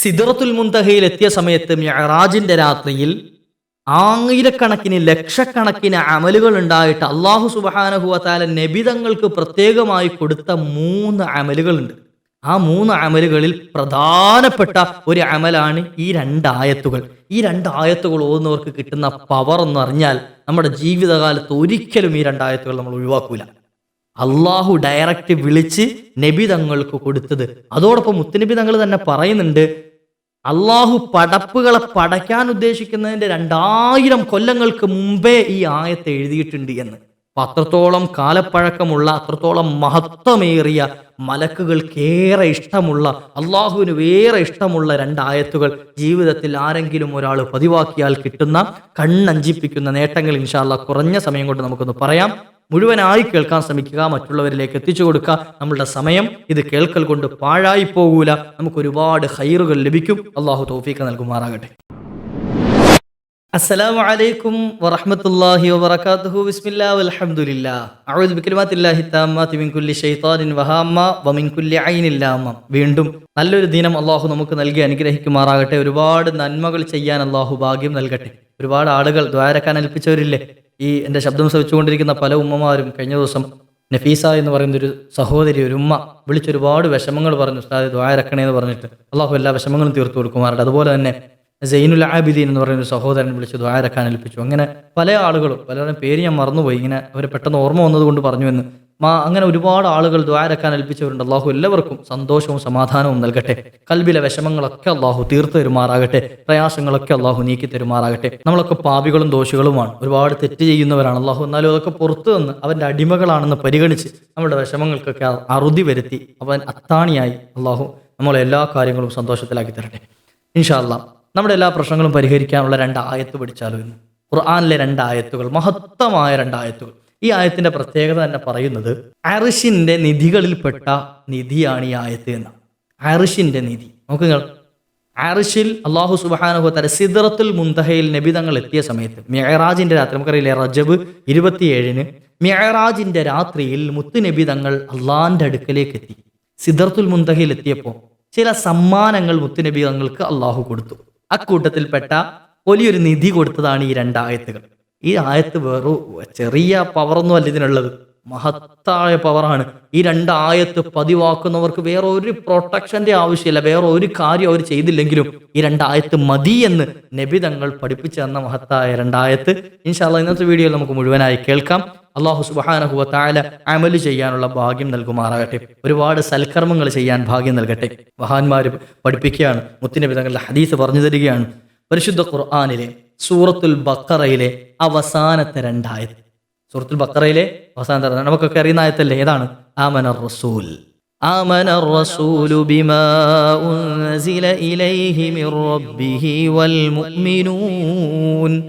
സിദറത്തുൽ മുന്തഹയിൽ എത്തിയ സമയത്ത് മിഅറാജിന്റെ രാത്രിയിൽ ആയിരക്കണക്കിന് ലക്ഷക്കണക്കിന് അമലുകൾ ഉണ്ടായിട്ട് അള്ളാഹു സുബാനഹുവത്താല നബിതങ്ങൾക്ക് പ്രത്യേകമായി കൊടുത്ത മൂന്ന് അമലുകളുണ്ട്. ആ മൂന്ന് അമലുകളിൽ പ്രധാനപ്പെട്ട ഒരു അമലാണ് ഈ രണ്ടായത്തുകൾ. ഈ രണ്ടായത്തുകൾ ഓതുന്നവർക്ക് കിട്ടുന്ന പവർ എന്ന് അറിഞ്ഞാൽ നമ്മുടെ ജീവിതകാലത്ത് ഒരിക്കലും ഈ രണ്ടായത്തുകൾ നമ്മൾ ഒഴിവാക്കൂല. അള്ളാഹു ഡയറക്റ്റ് വിളിച്ച് നബി തങ്ങൾക്ക് കൊടുത്തത്. അതോടൊപ്പം മുത്തുനബി തങ്ങൾ തന്നെ പറയുന്നുണ്ട് അള്ളാഹു പടപ്പുകളെ പടയ്ക്കാൻ ഉദ്ദേശിക്കുന്നതിന്റെ രണ്ടായിരം കൊല്ലങ്ങൾക്ക് മുമ്പേ ഈ ആയത്ത് എഴുതിയിട്ടുണ്ട് എന്ന്. അത്രത്തോളം കാലപ്പഴക്കമുള്ള അത്രത്തോളം മഹത്വമേറിയ മലക്കുകൾക്കേറെ ഇഷ്ടമുള്ള അള്ളാഹുവിന് വേറെ ഇഷ്ടമുള്ള രണ്ടായത്തുകൾ ജീവിതത്തിൽ ആരെങ്കിലും ഒരാൾ പതിവാക്കിയാൽ കിട്ടുന്ന കണ്ണഞ്ചിപ്പിക്കുന്ന നേട്ടങ്ങൾ ഇൻഷാല്ല കുറഞ്ഞ സമയം കൊണ്ട് നമുക്കൊന്ന് പറയാം. മുഴുവനായി കേൾക്കാൻ ശ്രമിക്കുക മറ്റുള്ളവരിലേക്ക് എത്തിച്ചു കൊടുക്കുക. നമ്മളുടെ സമയം ഇത് കേൾക്കൽ കൊണ്ട് പാഴായി പോകൂല. നമുക്ക് ഒരുപാട് ഹൈറുകൾ ലഭിക്കും. അള്ളാഹു തോഫീക്ക് നൽകുമാറാകട്ടെ. അസ്സലാമു അലൈക്കും വറഹ്മത്തുള്ളാഹി വബറകാതുഹു. ബിസ്മില്ലാ വൽഹംദുലില്ലാ. അഊദു മിൻ കുല്ലി വമിൻ കുല്ലി ഐനിൽ വീണ്ടും നല്ലൊരു ദിനം അള്ളാഹു നമുക്ക് നൽകി അനുഗ്രഹിക്കുമാറാകട്ടെ. ഒരുപാട് നന്മകൾ ചെയ്യാൻ അള്ളാഹു ഭാഗ്യം നൽകട്ടെ. ഒരുപാട് ആളുകൾ ദ്വാരക്കാൻ ഏൽപ്പിച്ചവരില്ലേ? ഈ എന്റെ ശബ്ദം ശ്രവിച്ചുകൊണ്ടിരിക്കുന്ന പല ഉമ്മമാരും കഴിഞ്ഞ ദിവസം നഫീസ എന്ന് പറയുന്ന ഒരു സഹോദരി ഒരു ഉമ്മ വിളിച്ചൊരുപാട് വിഷമങ്ങൾ പറഞ്ഞു ഉസ്താദ് ദ്വാരക്കണേ എന്ന് പറഞ്ഞിട്ട്. അള്ളാഹു എല്ലാ വിഷമങ്ങളും തീർത്തു കൊടുക്കുമാറുണ്ട് അതുപോലെ തന്നെ സൈനുൽ ആബിദീൻ എന്ന് പറയുന്ന ഒരു സഹോദരൻ വിളിച്ച് ദ്വാരക്കാൻ ഏൽപ്പിച്ചു. അങ്ങനെ പല ആളുകളും പലരുടെയും പേര് ഞാൻ മറന്നുപോയി. ഇങ്ങനെ അവർ പെട്ടെന്ന് ഓർമ്മ വന്നതുകൊണ്ട് പറഞ്ഞു എന്ന്. മാ അങ്ങനെ ഒരുപാട് ആളുകൾ ദ്വാരക്കാൻ ഏൽപ്പിച്ചവരുണ്ട്. അള്ളാഹു എല്ലാവർക്കും സന്തോഷവും സമാധാനവും നൽകട്ടെ. കൽബിലെ വിഷമങ്ങളൊക്കെ അള്ളാഹു തീർത്തു തരുമാറാകട്ടെ. പ്രയാസങ്ങളൊക്കെ അള്ളാഹു നീക്കി തരുമാറാകട്ടെ. നമ്മളൊക്കെ പാപികളും ദോഷികളുമാണ്. ഒരുപാട് തെറ്റ് ചെയ്യുന്നവരാണ്. അള്ളാഹു എന്നാലും അതൊക്കെ പുറത്തു നിന്ന് അവന്റെ അടിമകളാണെന്ന് പരിഗണിച്ച് നമ്മുടെ വിഷമങ്ങൾക്കൊക്കെ അറുതി വരുത്തി അവൻ അത്താണിയായി. അള്ളാഹു നമ്മളെ എല്ലാ കാര്യങ്ങളും സന്തോഷത്തിലാക്കി തരട്ടെ. ഇൻഷാ അള്ളാഹ് നമ്മുടെ എല്ലാ പ്രശ്നങ്ങളും പരിഹരിക്കാനുള്ള രണ്ട് ആയത്ത് പഠിച്ചാലോ ഇന്ന്? ഖുർആാനിലെ രണ്ട് ആയത്തുകൾ മഹത്തമായ രണ്ട് ആയത്തുകൾ. ഈ ആയത്തിന്റെ പ്രത്യേകത തന്നെ പറയുന്നത് അറിഷിന്റെ നിധികളിൽപ്പെട്ട നിധിയാണ് ഈ ആയത്ത് എന്ന അറിഷിന്റെ നിധി. നമുക്ക് ആറിഷിൽ അള്ളാഹു സുബാനുഹത്തല സിദ്റത്തുൽ മുന്തഹയിൽ നബി തങ്ങൾ എത്തിയ സമയത്ത് മെഹറാജിന്റെ രാത്രി നമുക്കറിയില്ലേ റജബ് ഇരുപത്തിയേഴിന് മെഹറാജിന്റെ രാത്രിയിൽ മുത്തുനബി തങ്ങൾ അള്ളാന്റെ അടുക്കലേക്ക് എത്തി. സിദ്റത്തുൽ മുന്തഹയിൽ എത്തിയപ്പോൾ ചില സമ്മാനങ്ങൾ മുത്തുനബി തങ്ങൾക്ക് അള്ളാഹു കൊടുത്തു. അക്കൂട്ടത്തിൽപ്പെട്ട വലിയൊരു നിധി കൊടുത്തതാണ് ഈ രണ്ടായത്തുകൾ. ഈ ആയത്ത് വേറൊരു ചെറിയ പവറൊന്നും അല്ല ഇതിനുള്ളത്. മഹത്തായ പവറാണ് ഈ രണ്ടായത്ത് പതിവാക്കുന്നവർക്ക് വേറെ ഒരു പ്രൊട്ടക്ഷന്റെ ആവശ്യമില്ല. വേറെ ഒരു കാര്യം അവർ ചെയ്തില്ലെങ്കിലും ഈ രണ്ടായത്ത് മതി എന്ന് നബി തങ്ങൾ പഠിപ്പിച്ചു തന്ന മഹത്തായ രണ്ടായത്ത് ഇൻഷാല്ല ഇന്നത്തെ വീഡിയോയിൽ നമുക്ക് മുഴുവനായി കേൾക്കാം. അള്ളാഹു സുബാനഹുവ താല അമൽ ചെയ്യാനുള്ള ഭാഗ്യം നൽകുമാറാകട്ടെ. ഒരുപാട് സൽക്കർമ്മങ്ങൾ ചെയ്യാൻ ഭാഗ്യം നൽകട്ടെ. മഹാന്മാർ പഠിപ്പിക്കുകയാണ്. മുത്തുനബി തങ്ങളുടെ ഹദീസ് പറഞ്ഞു തരികയാണ്. പരിശുദ്ധ ഖുർആാനിലെ സൂറത്തുൽ ബക്കറയിലെ അവസാനത്തെ രണ്ടായത് സൂറത്തുൽ ബക്കറയിലെ അവസാനത്തെ നമുക്കൊക്കെ അറിയുന്ന ആയത്തല്ലേ ഏതാണ് ആമന റസൂൽ آمن الرسول بما أنزل إليه من ربه والمؤمنون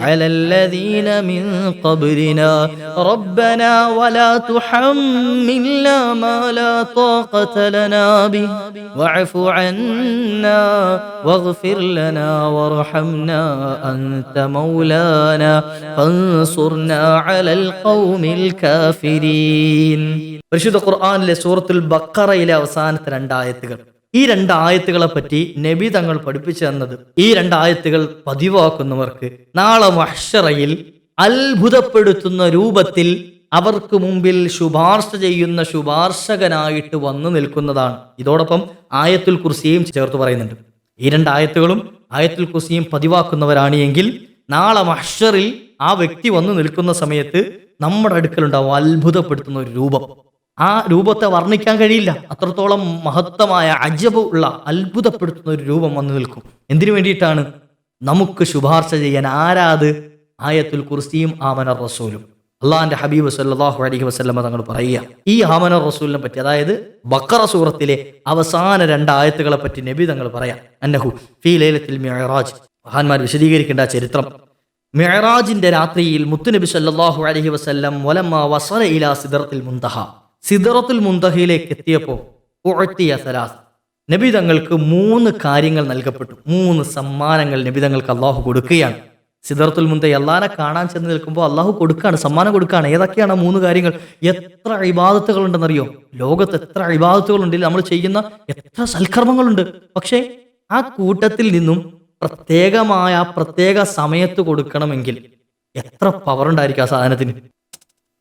على الذين من قبلنا ربنا ولا تحملنا ما لا طاقة لنا به واعف عنا واغفر لنا وارحمنا أنت مولانا فانصرنا على القوم الكافرين പരിശുദ്ധ ഖുർആാനിലെ സൂറത്തുൽ ബക്കറയിലെ അവസാനത്തെ രണ്ടായത്തുകൾ ഈ രണ്ട് ആയത്തുകളെ പറ്റി നബി തങ്ങൾ പഠിപ്പിച്ചു തന്നത് ഈ രണ്ടായത്തുകൾ പതിവാക്കുന്നവർക്ക് നാളെ മഹ്ഷറയിൽ അത്ഭുതപ്പെടുത്തുന്ന രൂപത്തിൽ അവർക്ക് മുമ്പിൽ ശുപാർശ ചെയ്യുന്ന ശുപാർശകനായിട്ട് വന്നു നിൽക്കുന്നതാണ്. ഇതോടൊപ്പം ആയത്തുൽ കുർസിയും ചേർത്ത് പറയുന്നുണ്ട്. ഈ രണ്ട് ആയത്തുകളും ആയത്തുൽ കുർസിയും പതിവാക്കുന്നവരാണ് എങ്കിൽ നാളെ മഹ്ഷറിൽ ആ വ്യക്തി വന്നു നിൽക്കുന്ന സമയത്ത് നമ്മുടെ അടുക്കലുണ്ടാവും അത്ഭുതപ്പെടുത്തുന്ന ഒരു രൂപം. ആ രൂപത്തെ വർണിക്കാൻ കഴിയില്ല. അത്രത്തോളം മഹത്തമായ അജബ് ഉള്ള അത്ഭുതപ്പെടുത്തുന്ന ഒരു രൂപം വന്നു നിൽക്കും. എന്തിനു വേണ്ടിയിട്ടാണ്? നമുക്ക് ശുപാർശ ചെയ്യാൻ ആരാത്? ആയത്തുൽ കുർസിയും ആമന റസൂലും. അള്ളാഹാന്റെ ഹബീബ് സല്ലല്ലാഹു അലഹി വസ്ലമ തങ്ങൾ പറയുക ഈ ആമന റസൂലിനെ പറ്റി അതായത് ബക്കറ സൂറത്തിലെ അവസാന രണ്ട് ആയത്തുകളെ പറ്റി നബി തങ്ങൾ പറയാം. അന്നഹു ഫീ ലേലത്തിൽ മിഅറാജ്. മഹാന്മാർ വിശദീകരിക്കേണ്ട ചരിത്രം. മിഅറാജിന്റെ രാത്രിയിൽ മുത്തുനബി സല്ലാഹു അലഹി വസല്ലം വലമ്മ വസല ഇലാ സിദറത്തിൽ മുന്തഹ സിദറത്തുൽ മുന്തഹയിലേക്ക് എത്തിയപ്പോൾ ഉഅത്തിയ സലാസ്. നബി തങ്ങൾക്ക് മൂന്ന് കാര്യങ്ങൾ നൽകപ്പെട്ടു. മൂന്ന് സമ്മാനങ്ങൾ നബി തങ്ങൾക്ക് അള്ളാഹു കൊടുക്കുകയാണ്. സിദർത്തുൽ മുന്തൈ അള്ളാനെ കാണാൻ ചെന്ന് നിൽക്കുമ്പോൾ അള്ളാഹു കൊടുക്കുകയാണ് സമ്മാനം കൊടുക്കുകയാണ് ഏതൊക്കെയാണ് മൂന്ന് കാര്യങ്ങൾ? എത്ര ഇബാദത്തുകൾ ഉണ്ടെന്നറിയോ ലോകത്ത് എത്ര ഇബാദത്തുകളുണ്ട് നമ്മൾ ചെയ്യുന്ന എത്ര സൽക്കർമ്മങ്ങളുണ്ട്. പക്ഷേ ആ കൂട്ടത്തിൽ നിന്നും പ്രത്യേകമായ പ്രത്യേക സമയത്ത് കൊടുക്കണമെങ്കിൽ എത്ര പവർ ഉണ്ടായിരിക്കും ആ സാധനത്തിന്?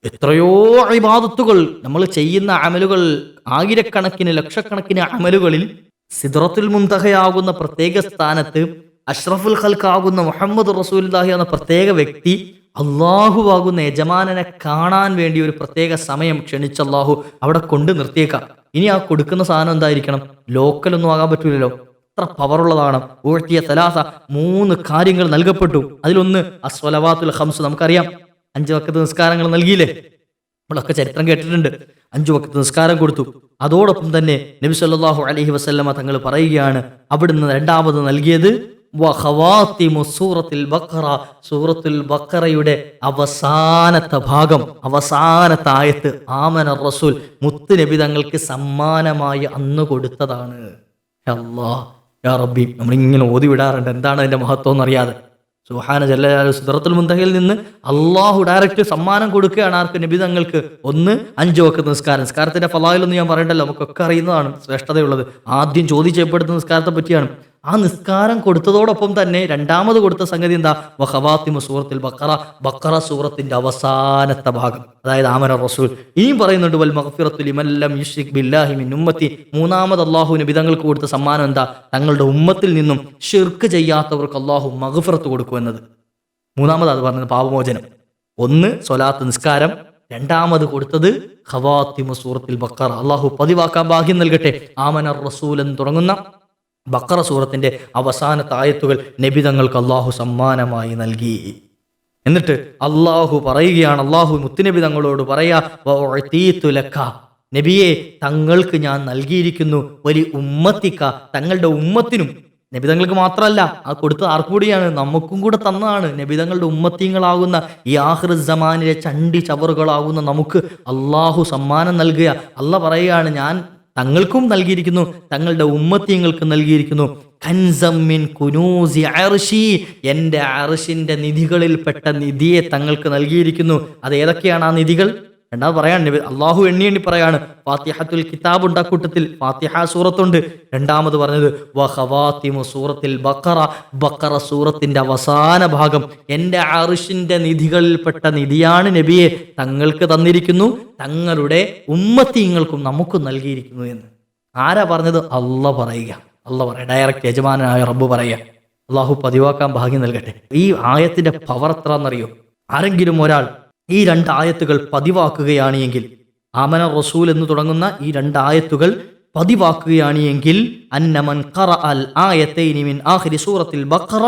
എത്രയോ ഇബാദത്തുകൾ നമ്മൾ ചെയ്യുന്ന അമലുകൾ ആയിരക്കണക്കിന് ലക്ഷക്കണക്കിന് അമലുകളിൽ സിദ്റത്തുൽ മുന്തഹയാകുന്ന പ്രത്യേക സ്ഥാനത്ത് അഷ്റഫുൽ ഖൽക്കാകുന്ന മുഹമ്മദ് റസൂൽദാഹി എന്ന പ്രത്യേക വ്യക്തി അള്ളാഹുവാകുന്ന യജമാനനെ കാണാൻ വേണ്ടി ഒരു പ്രത്യേക സമയം ക്ഷണിച്ച അള്ളാഹു അവിടെ കൊണ്ട് നിർത്തിയേക്കാം. ഇനി ആ കൊടുക്കുന്ന സാധനം എന്തായിരിക്കണം? ലോക്കലൊന്നും ആകാൻ പറ്റൂലല്ലോ. പവർ പവറുള്ളതാണ് ഊഴ്ത്തിയ തലാസ മൂന്ന് കാര്യങ്ങൾ നൽകപ്പെട്ടു. അതിലൊന്ന് അസ്വലവാത്തുൽ ഹംസ് നമുക്കറിയാം. അഞ്ച് വക്കത്ത് നിസ്കാരങ്ങൾ നൽകിയില്ലേ? നമ്മളൊക്കെ ചരിത്രം കേട്ടിട്ടുണ്ട്. അഞ്ചു വക്കത്ത് നിസ്കാരം കൊടുത്തു. അതോടൊപ്പം തന്നെ നബി സല്ലാഹു അലഹി വസല്ലമ തങ്ങൾ പറയുകയാണ് അവിടുന്ന് രണ്ടാമത് നൽകിയത് വഖവാത്തിമു സൂറത്തിൽ ബഖറയുടെ അവസാനത്തെ ഭാഗം അവസാനത്തെ ആയത്ത്. ആമന റസൂൽ മുത്ത് നബി തങ്ങൾക്ക് സമ്മാനമായി അന്ന് കൊടുത്തതാണ്. അള്ളാ റബ്ബി നമ്മളിങ്ങനെ ഓതി വിടാറുണ്ട്. എന്താണ് അതിന്റെ മഹത്വം എന്നറിയാതെ. സുഹാന ജല്ല സുദറത്തുൽ മുന്തഹയിൽ നിന്ന് അള്ളാഹു ഡയറക്റ്റ് സമ്മാനം കൊടുക്കുകയാണ് ആർക്ക്? നബി തങ്ങൾക്ക്. ഒന്ന് അഞ്ചു വക്കത്ത് നിസ്കാരം. നിസ്കാരത്തിന്റെ ഫലായിലൊന്നും ഞാൻ പറയണ്ടല്ലോ. നമുക്കൊക്കെ അറിയുന്നതാണ് ശ്രേഷ്ഠതയുള്ളത്. ആദ്യം ചോദിച്ചപ്പെടുന്ന നിസ്കാരത്തെ പറ്റിയാണ് ആ നിസ്കാരം കൊടുത്തതോടൊപ്പം തന്നെ രണ്ടാമത് കൊടുത്ത സംഗതി എന്താ? വഹവാത്തിമ സൂറത്തിൽ ബക്കറ ബക്കറ സൂറത്തിന്റെ അവസാനത്തെ ഭാഗം. അതായത് ആമന റസൂൽ. ഇനിയും പറയുന്നുണ്ട് വൽ മഹഫിറത്തുൽ ഇമല്ലം യുശ്രിക് ബില്ലാഹി മിൻ ഉമ്മത്തി. മൂന്നാമത് അള്ളാഹുവിന് വിധങ്ങൾക്ക് കൊടുത്ത സമ്മാനം എന്താ? തങ്ങളുടെ ഉമ്മത്തിൽ നിന്നും ഷിർക്ക് ചെയ്യാത്തവർക്ക് അള്ളാഹു മഗ്ഫിറത്ത് കൊടുക്കുമെന്നത് മൂന്നാമത് അത് പറഞ്ഞത് പാപമോചനം. ഒന്ന് സ്വലാത്ത് നിസ്കാരം. രണ്ടാമത് കൊടുത്തത് ഖവാത്തിമ സൂറത്തിൽ ബക്കറ അള്ളാഹു പതിവാക്കാൻ ഭാഗ്യം നൽകട്ടെ. ആമന റസൂൽ എന്ന് തുടങ്ങുന്ന ബക്കറ സൂറത്തിന്റെ അവസാന തായത്തുകൾ നബി തങ്ങൾക്ക് അള്ളാഹു സമ്മാനമായി നൽകി. എന്നിട്ട് അള്ളാഹു പറയുകയാണ് അള്ളാഹു മുത്തുനബി തങ്ങളോട് പറയാ. നബിയെ തങ്ങൾക്ക് ഞാൻ നൽകിയിരിക്കുന്നു വലി ഉമ്മത്തിക്ക തങ്ങളുടെ ഉമ്മത്തിനും. നബിതങ്ങൾക്ക് മാത്രമല്ല ആ കൊടുത്ത ആർക്കും കൂടിയാണ്? നമുക്കും കൂടെ തന്നതാണ്. നബിതങ്ങളുടെ ഉമ്മത്തിങ്ങളാകുന്ന ഈ ആഹ്റ ജമാനിലെ ചണ്ടി ചവറുകളാകുന്ന നമുക്ക് അള്ളാഹു സമ്മാനം നൽകുക. അല്ല പറയുകയാണ് ഞാൻ തങ്ങൾക്കും നൽകിയിരിക്കുന്നു തങ്ങളുടെ ഉമ്മത്തിയങ്ങൾക്ക് നൽകിയിരിക്കുന്നു. കൻസമ്മിൻ കുനൂസി അർഷി എന്റെ അർഷിന്റെ നിധികളിൽപ്പെട്ട നിധിയെ തങ്ങൾക്ക് നൽകിയിരിക്കുന്നു. അത് ഏതൊക്കെയാണ് ആ നിധികൾ? രണ്ടാമത് പറയാണ് അള്ളാഹു എണ്ണി എണ്ണി പറയാണ് ഫാത്തിഹത്തുൽ കിതാബ് ഉണ്ട് കൂട്ടത്തിൽ. ഫാത്തിഹ സൂറത്തുണ്ട്. രണ്ടാമത് പറഞ്ഞത് വഹവാത്തിമു സൂറത്തിൽ ബക്കറ ബക്കറ സൂറത്തിന്റെ അവസാന ഭാഗം. എന്റെ അറിഷിന്റെ നിധികളിൽപ്പെട്ട നിധിയാണ് നബിയെ തങ്ങൾക്ക് തന്നിരിക്കുന്നു. തങ്ങളുടെ ഉമ്മത്തിങ്ങൾക്കും നമുക്കും നൽകിയിരിക്കുന്നു എന്ന്. ആരാ പറഞ്ഞത്? അല്ല പറയുക. അല്ല പറയുക. ഡയറക്റ്റ് യജമാനായ റബ്ബ് പറയുക. അള്ളാഹു പതിവാക്കാൻ ഭാഗ്യം നൽകട്ടെ. ഈ ആയത്തിന്റെ പവർ എത്ര എന്നറിയോ ആരെങ്കിലും ഒരാൾ ഈ രണ്ട് ആയത്തുകൾ പതിവാക്കുകയാണ് എങ്കിൽ ആമന റസൂൽ എന്ന് തുടങ്ങുന്ന ഈ രണ്ട് ആയത്തുകൾ പതിവാക്കുകയാണ് എങ്കിൽ അന്നമൻ ഖറ അൽ ആയത്തൈനിമിൻ ആഖിരി സൂറത്തിൽ ബഖറ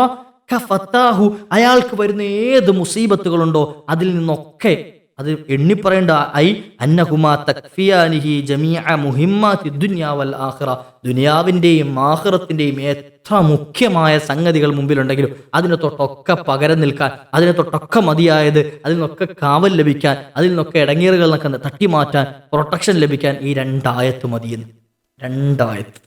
അയാൾക്ക് വരുന്ന ഏത് മുസീബത്തുകളുണ്ടോ അതിൽ നിന്നൊക്കെ അത് എണ്ണിപ്പറയേണ്ട ഐ അന്നഹുമാ തക്ഫിയാനിഹി ജമീഅ മുഹിമ്മാത്തി ദുനിയാ വൽ ആഖിറ. ദുനിയാവിന്റെയും ആഖിറത്തിന്റെയും എത്ര മുഖ്യമായ സംഗതികൾ മുമ്പിലുണ്ടെങ്കിലും അതിനെ തൊട്ടൊക്കെ പകരം നിൽക്കാൻ അതിനെ തൊട്ടൊക്കെ മതിയായത് അതിൽ നിന്നൊക്കെ കാവൽ ലഭിക്കാൻ അതിൽ നിന്നൊക്കെ ഇടങ്ങേറുകൾ നിൽക്കുന്ന തട്ടിമാറ്റാൻ പ്രൊട്ടക്ഷൻ ലഭിക്കാൻ ഈ രണ്ടായത്ത് മതിയെന്ന്. രണ്ടായത്ത്.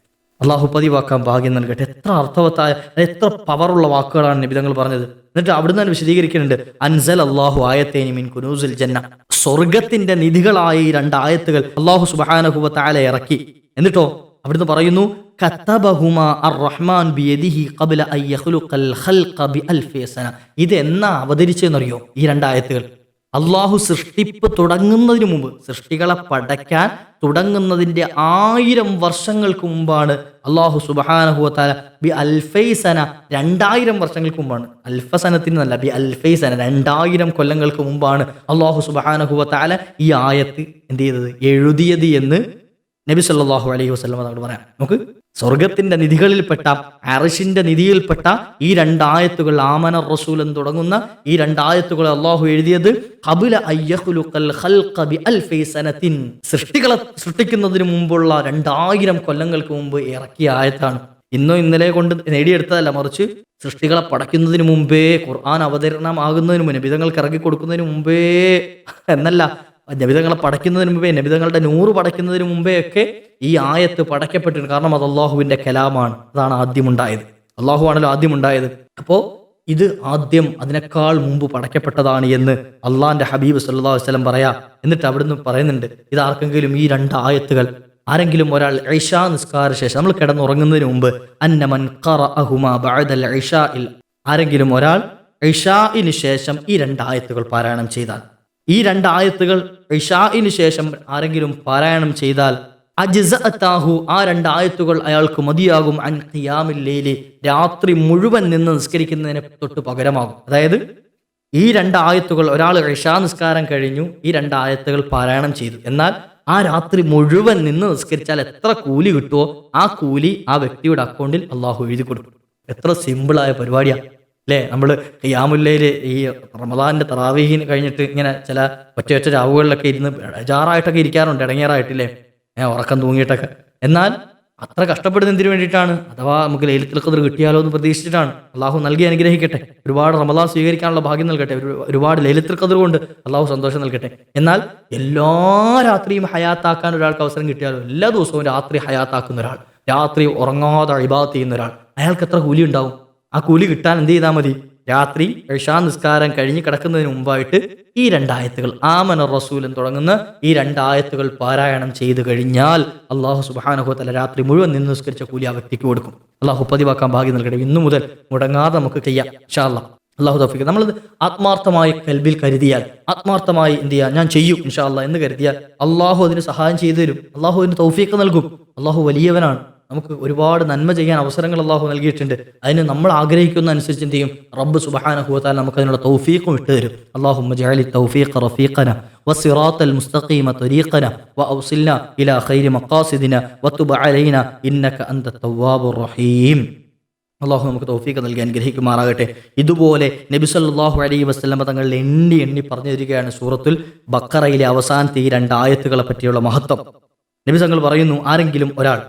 അള്ളാഹു പതിവാക്കാൻ ഭാഗ്യം നൽകട്ടെ. എത്ര അർത്ഥവത്തായ എത്ര പവറുള്ള വാക്കുകളാണ് നിബിതങ്ങൾ പറഞ്ഞത്. എന്നിട്ട് അവിടുന്ന് തന്നെ വിശദീകരിക്കുന്നുണ്ട് അൻസൽ അള്ളാഹു ആയത്തേനി മിൻ കുനൂസുൽ ജന്ന സ്വർഗത്തിന്റെ നിധികളായ ഈ രണ്ട് ആയത്തുകൾ അള്ളാഹു സുബാനഹുവ താല ഇറക്കി. എന്നിട്ടോ അവിടുന്ന് പറയുന്നു അർ റഹ്മാൻ ഇത് എന്നാ അവതരിച്ചെന്നറിയോ ഈ രണ്ടായത്തുകൾ അള്ളാഹു സൃഷ്ടിപ്പ് തുടങ്ങുന്നതിന് മുമ്പ് സൃഷ്ടികളെ പടയ്ക്കാൻ തുടങ്ങുന്നതിന്റെ ആയിരം വർഷങ്ങൾക്ക് മുമ്പാണ് അള്ളാഹു സുബാനഹുവത്താല ബി അൽഫൈസന രണ്ടായിരം വർഷങ്ങൾക്ക് മുമ്പാണ്. അൽഫസനത്തിന് നല്ല ബി അൽഫൈസന രണ്ടായിരം കൊല്ലങ്ങൾക്ക് മുമ്പാണ് അള്ളാഹു സുബാനഹുവത്താല ഈ ആയത്ത് എന്ത് ചെയ്തത്? എഴുതിയത് എന്ന് നബി സല്ലാഹു അലൈഹി വസല്ലം അതോട് പറയാം. നമുക്ക് സ്വർഗത്തിന്റെ നിധികളിൽപ്പെട്ട അറിഷിന്റെ നിധിയിൽപ്പെട്ട ഈ രണ്ടായത്തുകൾ ആമന റസൂൽ എന്ന് തുടങ്ങുന്ന ഈ രണ്ടായത്തുകൾ അള്ളാഹു എഴുതിയത് സൃഷ്ടികളെ സൃഷ്ടിക്കുന്നതിന് മുമ്പുള്ള രണ്ടായിരം കൊല്ലങ്ങൾക്ക് മുമ്പ് ഇറക്കിയ ആയത്താണ്. ഇന്നോ ഇന്നലെ കൊണ്ട് നേടിയെടുത്തതല്ല മറിച്ച് സൃഷ്ടികളെ പടയ്ക്കുന്നതിന് മുമ്പേ ഖുർആൻ അവതരണമാകുന്നതിന് മുന്നേ വിധങ്ങൾക്ക് ഇറക്കി കൊടുക്കുന്നതിന് മുമ്പേ എന്നല്ല നബിതങ്ങളെ പടയ്ക്കുന്നതിന് മുമ്പേ നബിതങ്ങളുടെ നൂറ് പടയ്ക്കുന്നതിന് മുമ്പേ ഒക്കെ ഈ ആയത്ത് പടയ്ക്കപ്പെട്ടിട്ടുണ്ട്. കാരണം അത് അള്ളാഹുവിന്റെ കലാമാണ്. അതാണ് ആദ്യം ഉണ്ടായത് അള്ളാഹു ആണല്ലോ ആദ്യം ഉണ്ടായത് അപ്പോ ഇത് ആദ്യം അതിനേക്കാൾ മുമ്പ് പടയ്ക്കപ്പെട്ടതാണ് എന്ന് അള്ളാഹിന്റെ ഹബീബ് സല്ലാ വസ്ലം പറയാ. എന്നിട്ട് അവിടുന്ന് പറയുന്നുണ്ട് ഇത് ആർക്കെങ്കിലും ഈ രണ്ട് ആയത്തുകൾ ആരെങ്കിലും ഒരാൾ ഐഷാ നിസ്കാര ശേഷം നമ്മൾ കിടന്നുറങ്ങുന്നതിന് മുമ്പ് അന്നമൻ ആരെങ്കിലും ഒരാൾ ഇഷാഇന് ശേഷം ഈ രണ്ട് ആയത്തുകൾ പാരായണം ചെയ്താൽ ഈ രണ്ടായത്തുകൾ ഇഷാഇന് ശേഷം ആരെങ്കിലും പാരായണം ചെയ്താൽ അജ്സഅത്താഹു ആ രണ്ടായത്തുകൾ അയാൾക്ക് മതിയാകും. അൻ രാത്രി മുഴുവൻ നിന്ന് നിസ്കരിക്കുന്നതിന് തൊട്ട് പകരമാകും. അതായത് ഈ രണ്ടായത്തുകൾ ഒരാൾ ഇഷാ നിസ്കാരം കഴിഞ്ഞു ഈ രണ്ടായത്തുകൾ പാരായണം ചെയ്തു. എന്നാൽ ആ രാത്രി മുഴുവൻ നിന്ന് നിസ്കരിച്ചാൽ എത്ര കൂലി കിട്ടുമോ ആ കൂലി ആ വ്യക്തിയുടെ അക്കൗണ്ടിൽ അള്ളാഹു എഴുതി കൊടുക്കും. എത്ര സിമ്പിളായ പരിപാടിയാണ് അല്ലേ നമ്മൾ യാമുല്ലയിൽ ഈ റമദാന്റെ തറാവീഹിന് കഴിഞ്ഞിട്ട് ഇങ്ങനെ ചില ഒറ്റ ഒറ്റ രാവുകളിലൊക്കെ ഇരുന്ന് ജാറായിട്ടൊക്കെ ഇരിക്കാറുണ്ട് ഇടങ്ങേറായിട്ടില്ലേ? ഏഹ് ഉറക്കം തൂങ്ങിയിട്ടൊക്കെ. എന്നാൽ അത്ര കഷ്ടപ്പെടുന്ന എന്തിനു വേണ്ടിയിട്ടാണ്? അഥവാ നമുക്ക് ലൈലത്തിൽ ഖദർ കിട്ടിയാലോ എന്ന് പ്രതീക്ഷിച്ചിട്ടാണ്. അള്ളാഹു നൽകി അനുഗ്രഹിക്കട്ടെ. ഒരുപാട് റമദാൻ സ്വീകരിക്കാനുള്ള ഭാഗ്യം നൽകട്ടെ. ഒരു- ഒരുപാട് ലൈലത്തിൽ ഖദർ കൊണ്ട് അള്ളാഹു സന്തോഷം നൽകട്ടെ. എന്നാൽ എല്ലാ രാത്രിയും ഹയാത്താക്കാൻ ഒരാൾക്ക് അവസരം കിട്ടിയാലോ? എല്ലാ ദിവസവും രാത്രി ഹയാത്താക്കുന്ന ഒരാൾ. രാത്രി ഉറങ്ങാതെ ഇബാദത്ത് ചെയ്യുന്ന ഒരാൾ. അയാൾക്ക് എത്ര കൂലി ഉണ്ടാവും ആ കൂലി കിട്ടാൻ എന്ത് ചെയ്താൽ മതി? രാത്രി ഇഷാ നിസ്കാരം കഴിഞ്ഞ് കിടക്കുന്നതിന് മുമ്പായിട്ട് ഈ രണ്ടായത്തുകൾ ആമന റസൂലൻ തുടങ്ങുന്ന ഈ രണ്ടായത്തുകൾ പാരായണം ചെയ്തു കഴിഞ്ഞാൽ അള്ളാഹു സുബാനഹുത്തല രാത്രി മുഴുവൻ നിന്ന് നിസ്കരിച്ച കൂലി ആ വ്യക്തിക്ക് കൊടുക്കും. അള്ളാഹു പതിവാക്കാൻ ഭാഗ്യം നൽകട്ടെ. ഇന്നു മുതൽ മുടങ്ങാതെ നമുക്ക് ചെയ്യാം ഇൻഷാ അല്ലാ അള്ളാഹു തഫിക്ക് നമ്മൾ ആത്മാർത്ഥമായി കൽബിൽ കരുതിയാൽ ആത്മാർത്ഥമായി എന്ത് ചെയ്യാം? ഞാൻ ചെയ്യും ഇൻഷാ അല്ലാ എന്ന് കരുതിയാൽ അള്ളാഹു അതിന് സഹായം ചെയ്തു തരും. അള്ളാഹു അതിന് തൗഫീക്ക് നൽകും. അള്ളാഹു വലിയവനാണ്. നമുക്ക് ഒരുപാട് നന്മ ചെയ്യാൻ അവസരങ്ങൾ അള്ളാഹു നൽകിയിട്ടുണ്ട് അതിന് നമ്മൾ ആഗ്രഹിക്കുന്ന അനുസരിച്ച് എന്ത് ചെയ്യും റബ്ബ് സുബഹാനഹുവത്താൽ നമുക്ക് അതിനുള്ള തൗഫീഖും ഇട്ട് തരും അള്ളാഹു ജഅലി തൗഫീഖ റഫീഖന والصراط المستقيم طريقنا وأوصلنا إلى خير مقاصدنا وتب علينا إنك أنت التواب الرحيم അള്ളാഹു നമുക്ക് തൗഫീഖ് നൽകി അനുഗ്രഹിക്കുമാറാകട്ടെ ഇതുപോലെ നബി സല്ലല്ലാഹു അലൈഹി വസല്ലമ തങ്ങൾ എണ്ണി എണ്ണി പറഞ്ഞു തരികയാണ് സൂറത്തുൽ ബക്കറയിലെ അവസാനത്തെ ഈ രണ്ട് ആയത്തുകളെ പറ്റിയുള്ള മഹത്വം നബി തങ്ങൾ പറയുന്നു ആരെങ്കിലും ഒരാൾ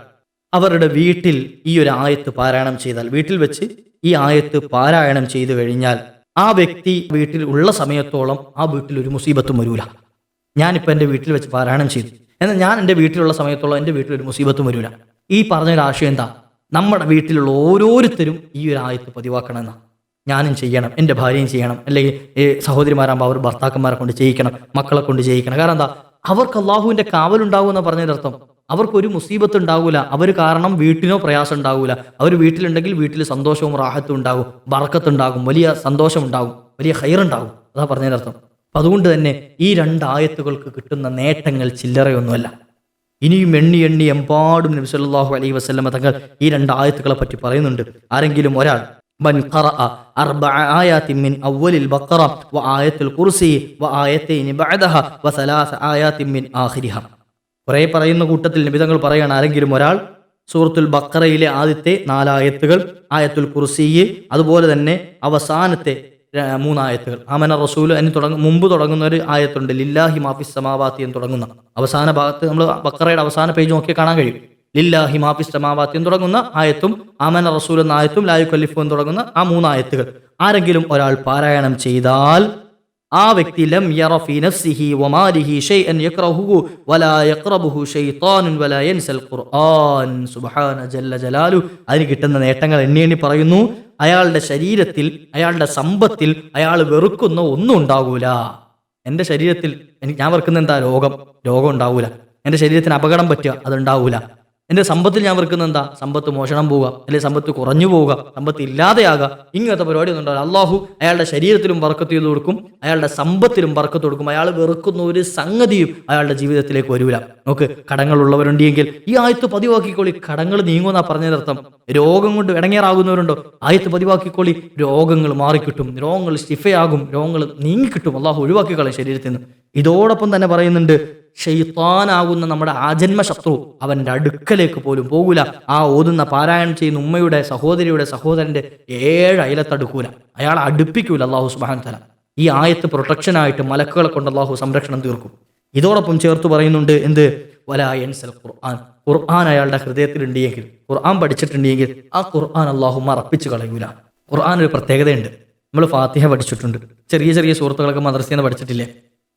അവരുടെ വീട്ടിൽ ഈ ഒരു ആയത്ത് പാരായണം ചെയ്താൽ വീട്ടിൽ വെച്ച് ഈ ആയത്ത് പാരായണം ചെയ്തു കഴിഞ്ഞാൽ ആ വ്യക്തി വീട്ടിൽ ഉള്ള സമയത്തോളം ആ വീട്ടിൽ ഒരു മുസീബത്തും വരൂല. ഞാനിപ്പോൾ എന്റെ വീട്ടിൽ വെച്ച് പാരായണം ചെയ്തു. എന്നാൽ ഞാൻ എന്റെ വീട്ടിലുള്ള സമയത്തോളം എന്റെ വീട്ടിൽ ഒരു മുസീബത്തും വരൂല. ഈ പറഞ്ഞൊരു ആശയം എന്താ? നമ്മുടെ വീട്ടിലുള്ള ഓരോരുത്തരും ഈ ഒരു ആയത്ത് പതിവാക്കണമെന്നാണ് ഞാനും ചെയ്യണം എന്റെ ഭാര്യയും ചെയ്യണം അല്ലെങ്കിൽ ഈ സഹോദരിമാരാകുമ്പോൾ അവർ ഭർത്താക്കന്മാരെ കൊണ്ട് ചെയ്യിക്കണം മക്കളെ കൊണ്ട് ചെയ്യിക്കണം. കാരണം എന്താ? അവർക്ക് അള്ളാഹുവിന്റെ കാവലുണ്ടാവും പറഞ്ഞതിന്റെ പറഞ്ഞതിനർത്ഥം. അവർക്ക് ഒരു മുസീബത്ത് ഉണ്ടാകൂല അവർ കാരണം വീട്ടിനോ പ്രയാസം ഉണ്ടാകൂല അവർ വീട്ടിലുണ്ടെങ്കിൽ വീട്ടിൽ സന്തോഷവും റാഹത്തും ഉണ്ടാകും ബറക്കത്തുണ്ടാകും വലിയ സന്തോഷം ഉണ്ടാകും വലിയ ഹൈറുണ്ടാകും അതാ പറഞ്ഞതിനർത്ഥം അപ്പൊ അതുകൊണ്ട് തന്നെ ഈ രണ്ട് ആയത്തുകൾക്ക് കിട്ടുന്ന നേട്ടങ്ങൾ ചില്ലറയൊന്നുമല്ല ഇനിയും എണ്ണി എണ്ണി എമ്പാടും നബി സല്ലല്ലാഹു അലൈഹി വസല്ലമ തങ്ങൾ ഈ രണ്ട് ആയത്തുകളെ പറ്റി പറയുന്നുണ്ട് ആരെങ്കിലും ഒരാൾ من قرأ أربع آيات من أول البقرة وآية الكرسي وآيتين بعدها وثلاث آيات من آخرها കുറെ പറയുന്ന കൂട്ടത്തിൽ നിബിതങ്ങൾ പറയുകയാണ് ആരെങ്കിലും ഒരാൾ സൂറത്തുൽ ബക്കറയിലെ ആദ്യത്തെ നാലായത്തുകൾ ആയത്തുൽ കുർസിയെ അതുപോലെ തന്നെ അവസാനത്തെ മൂന്നായത്തുകൾ. ആമന റസൂൽ എന്ന് തുടങ്ങ മുമ്പ് തുടങ്ങുന്ന ഒരു ആയത്തുണ്ട് ലില്ലാഹി മാഫിസ് സമാവാത്തി എന്ന് തുടങ്ങുന്ന. അവസാന ഭാഗത്ത് നമ്മൾ ബക്കറയുടെ അവസാന പേജ് നോക്കി കാണാൻ കഴിയും. ലില്ലാഹി മാഫിസ് സമാവാത്തി എന്ന് തുടങ്ങുന്ന ആയത്തും അമന റസൂൽ എന്ന ആയത്തും ലായു കല്ലിഫു എന്ന് തുടങ്ങുന്ന ആ മൂന്നായത്തുകൾ. ആരെങ്കിലും ഒരാൾ പാരായണം ചെയ്താൽ ആ വ്യക്തി ലം യറ നഫ്സിഹി വമാലിഹി ഷൈഅൻ യക്റഹുഹു വലാ യഖ്റബുഹു ശൈത്താനുൻ വലാ യൻസൽ ഖുർആൻ. സുബ്ഹാന ജല്ല ജലാലു. അതിന് കിട്ടുന്ന നേട്ടങ്ങൾ എണ്ണി എണ്ണി പറയുന്നു. അയാളുടെ ശരീരത്തിൽ അയാളുടെ സമ്പത്തിൽ അയാൾ വെറുക്കുന്ന ഒന്നും ഉണ്ടാകൂല. എന്റെ ശരീരത്തിൽ എനിക്ക് ഞാൻ വെറുക്കുന്ന എന്താ രോഗം? രോഗം ഉണ്ടാവൂല. എന്റെ ശരീരത്തിന് അപകടം പറ്റുക അതുണ്ടാവൂല എന്റെ സമ്പത്തിൽ ഞാൻ വെറുക്കുന്ന എന്താ? സമ്പത്ത് മോഷണം പോവുക. അല്ലെങ്കിൽ സമ്പത്ത് കുറഞ്ഞു പോവുക. സമ്പത്ത് ഇല്ലാതെയാകുക. ഇങ്ങനത്തെ പരിപാടി ഒന്നും ഉണ്ടാവില്ല. അള്ളാഹു അയാളുടെ ശരീരത്തിലും ബർക്കത്ത് ചെയ്ത് കൊടുക്കും. അയാളുടെ സമ്പത്തിലും ബർക്കത്ത് കൊടുക്കും. അയാൾ വെറുക്കുന്ന ഒരു സംഗതിയും അയാളുടെ ജീവിതത്തിലേക്ക് വരൂല. നോക്ക് കടങ്ങളുള്ളവരുണ്ടെങ്കിൽ ഈ ആയത്ത് പതിവാക്കിക്കോളി. കടങ്ങൾ നീങ്ങുമെന്നാ പറഞ്ഞതിനർത്ഥം. രോഗം കൊണ്ട് ഇടങ്ങേറാകുന്നവരുണ്ടോ? ആയത്ത് പതിവാക്കിക്കോളി. രോഗങ്ങൾ മാറിക്കിട്ടും. രോഗങ്ങൾ സ്റ്റിഫയാകും രോഗങ്ങൾ നീങ്ങിക്കിട്ടും. അള്ളാഹു ഒഴിവാക്കിക്കളയും ശരീരത്തിൽ നിന്ന്. ഇതോടൊപ്പം തന്നെ പറയുന്നുണ്ട് ഷെയ്ത്താനാകുന്ന നമ്മുടെ ആജന്മ ശത്രു അവന്റെ അടുക്കലേക്ക് പോലും പോകൂല. ആ ഓതുന്ന പാരായണം ചെയ്യുന്ന ഉമ്മയുടെ സഹോദരിയുടെ സഹോദരന്റെ ഏഴ് അയലത്തടുക്കൂല. അയാൾ അടുപ്പിക്കൂല അള്ളാഹു സുബാൻ തല ഈ ആയത്ത് പ്രൊട്ടക്ഷനായിട്ട് മലക്കുകളെ കൊണ്ട് അള്ളാഹു സംരക്ഷണം തീർക്കും. ഇതോടൊപ്പം ചേർത്ത് പറയുന്നുണ്ട് എന്ത്? വലായൻസൽ ഖുർആൻ. ഖുർആൻ അയാളുടെ ഹൃദയത്തിലുണ്ടെങ്കിൽ ഖുർആൻ പഠിച്ചിട്ടുണ്ടെങ്കിൽ ആ ഖുർആൻ അള്ളാഹു മറപ്പിച്ച് കളയൂല. ഖുർആൻ ഒരു പ്രത്യേകതയുണ്ട്. നമ്മൾ ഫാത്തിഹ പഠിച്ചിട്ടുണ്ട്. ചെറിയ ചെറിയ സുഹൃത്തുക്കളൊക്കെ മദ്രസയിൽ നിന്ന് പഠിച്ചിട്ടില്ലേ?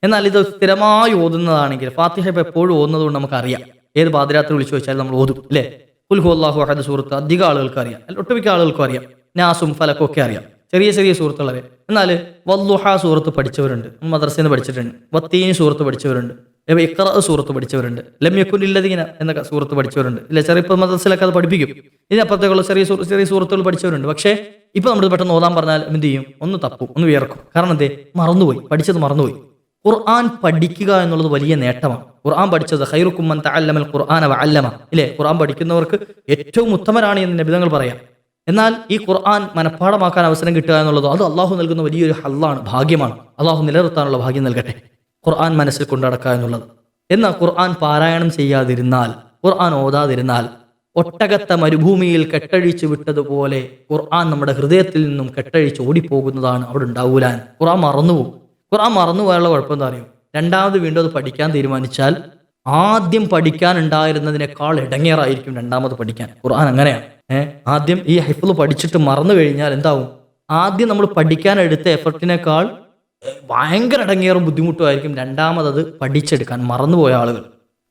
എന്നാൽ ഇത് സ്ഥിരമായി ഓതുന്നതാണെങ്കിൽ ഫാത്തിഹ ഇപ്പൊ എപ്പോഴും ഓതുന്നത് കൊണ്ട് നമുക്കറിയാം. ഏത് പാതിരാത്രി വിളിച്ചു വെച്ചാൽ നമ്മൾ ഓതും അല്ലേ? ഉൽഹു അള്ളാഹു അഹദ് സുഹൃത്ത് അധികം ആളുകൾക്ക് അറിയാം. ഒട്ടുമിക്ക ആളുകൾക്കും അറിയാം. നാസും ഫലക്കും ഒക്കെ അറിയാം. ചെറിയ ചെറിയ സുഹൃത്തുക്കൾ എന്നാൽ വല്ലുഹ സുഹൃത്ത് പഠിച്ചവരുണ്ട്. മദ്രസയിൽ നിന്ന് പഠിച്ചിട്ടുണ്ട്. വത്തീൻ സുഹൃത്ത് പഠിച്ചവരുണ്ട്. ഇക്ര സുഹൃത്ത് പഠിച്ചവരുണ്ട്. ലമ്യക്കുന്നില്ലതിങ്ങനെ എന്നൊക്കെ സുഹൃത്ത് പഠിച്ചവരുണ്ട്. ഇല്ല ചെറിയ ഇപ്പൊ മദ്രസയിലൊക്കെ അത് പഠിപ്പിക്കും. ഇതിനപ്പുറത്തേക്കുള്ള ചെറിയ ചെറിയ സുഹൃത്തുക്കൾ പഠിച്ചവരുണ്ട്. പക്ഷേ ഇപ്പൊ നമ്മൾ പെട്ടെന്ന് ഓതാൻ പറഞ്ഞാൽ എന്ത് ചെയ്യും? ഒന്ന് തപ്പും ഒന്ന് വിയർക്കും. കാരണം എന്തേ? മറന്നുപോയി. പഠിച്ചത് മറന്നുപോയി. ഖുർആൻ പഠിക്കുക എന്നുള്ളത് വലിയ നേട്ടമാണ്. ഖുർആൻ പഠിച്ചത് ഹൈറുക്കുമ്മൻ തഅല്ലമൽ ഖുർആന വ അല്ലമ ഇല്ലേ? ഖുർആൻ പഠിക്കുന്നവർക്ക് ഏറ്റവും ഉത്തമരാണ് എന്ന് നബിതങ്ങൾ പറയാം. എന്നാൽ ഈ ഖുർആൻ മനഃപ്പാടമാക്കാൻ അവസരം കിട്ടുക എന്നുള്ളത് അത് അള്ളാഹു നൽകുന്ന വലിയൊരു ഹല്ലാണ് ഭാഗ്യമാണ്. അള്ളാഹു നിലനിർത്താനുള്ള ഭാഗ്യം നൽകട്ടെ. ഖുർആൻ മനസ്സിൽ കൊണ്ടടക്കുക എന്നുള്ളത്. എന്നാൽ ഖുർആൻ പാരായണം ചെയ്യാതിരുന്നാൽ ഖുർആൻ ഓതാതിരുന്നാൽ ഒട്ടകത്തെ മരുഭൂമിയിൽ കെട്ടഴിച്ചു വിട്ടതുപോലെ ഖുർആൻ നമ്മുടെ ഹൃദയത്തിൽ നിന്നും കെട്ടഴിച്ച് ഓടിപ്പോകുന്നതാണ് അവിടെ ഉണ്ടാവൂലാൻ. ഖുർആൻ മറന്നുപോകും. ഖുർആൻ മറന്നുപോയുള്ള കുഴപ്പം എന്താ അറിയോ? രണ്ടാമത് വീണ്ടും അത് പഠിക്കാൻ തീരുമാനിച്ചാൽ ആദ്യം പഠിക്കാൻ ഉണ്ടായിരുന്നതിനേക്കാൾ ഇടങ്ങേറായിരിക്കും രണ്ടാമത് പഠിക്കാൻ. ഖുർആൻ അങ്ങനെയാണ്. ഏഹ് ആദ്യം ഈ ഹൈഫിൾ പഠിച്ചിട്ട് മറന്നു കഴിഞ്ഞാൽ എന്താവും? ആദ്യം നമ്മൾ പഠിക്കാൻ എടുത്ത എഫർട്ടിനേക്കാൾ ഭയങ്കര ഇടങ്ങേറും ബുദ്ധിമുട്ടുമായിരിക്കും രണ്ടാമത് പഠിച്ചെടുക്കാൻ മറന്നുപോയ ആളുകൾ.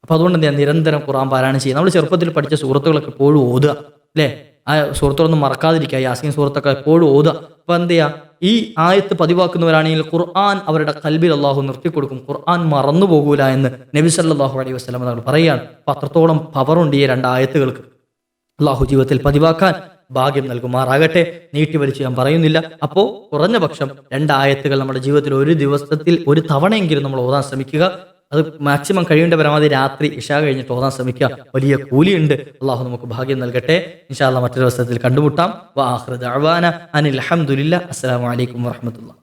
അപ്പൊ അതുകൊണ്ട് എന്താ നിരന്തരം ഖുറാൻ പാരായണം ചെയ്യുക. നമ്മൾ ചെറുപ്പത്തിൽ പഠിച്ച സുഹൃത്തുക്കളൊക്കെ എപ്പോഴും ഓതുക. അല്ലേ? ആ സുഹൃത്തുക്കളൊന്നും മറക്കാതിരിക്കുക. യാസീൻ സുഹൃത്തൊക്കെ എപ്പോഴും ഓതുക. അപ്പൊ എന്ത് ചെയ്യാ? ഈ ആയത്ത് പതിവാക്കുന്നവരാണെങ്കിൽ ഖുർആൻ അവരുടെ കൽബിൽ അള്ളാഹു നിർത്തിക്കൊടുക്കും ഖുർആൻ മറന്നു പോകൂല എന്ന് നബി സല്ലാഹു അലൈഹി വസ്ലം തങ്ങൾ പറയുകയാണ്. അപ്പൊ അത്രത്തോളം പവറുണ്ട് ഈ രണ്ട് ആയത്തുകൾക്ക്. അള്ളാഹു ജീവിതത്തിൽ പതിവാക്കാൻ ഭാഗ്യം നൽകുമാറാകട്ടെ. നീട്ടി വലിച്ച് ഞാൻ പറയുന്നില്ല. അപ്പോ കുറഞ്ഞ പക്ഷം രണ്ടായത്തുകൾ നമ്മുടെ ജീവിതത്തിൽ ഒരു ദിവസത്തിൽ ഒരു തവണയെങ്കിലും നമ്മൾ ഓതാൻ ശ്രമിക്കുക. അത് മാക്സിമം കഴിയേണ്ട പരമാവധി രാത്രി ഇഷ കഴിഞ്ഞിട്ട് ഓതാൻ ശ്രമിക്കുക. വലിയ കൂലിയുണ്ട്. അള്ളാഹു നമുക്ക് ഭാഗ്യം നൽകട്ടെ. ഇൻഷാല്ല മറ്റൊരു അവസരത്തിൽ കണ്ടുമുട്ടാം. വാഹൃദ് അനിൽ അഹമ്മദില്ല അസ്സാം വലൈക്കും വാഹമത്തുള്ള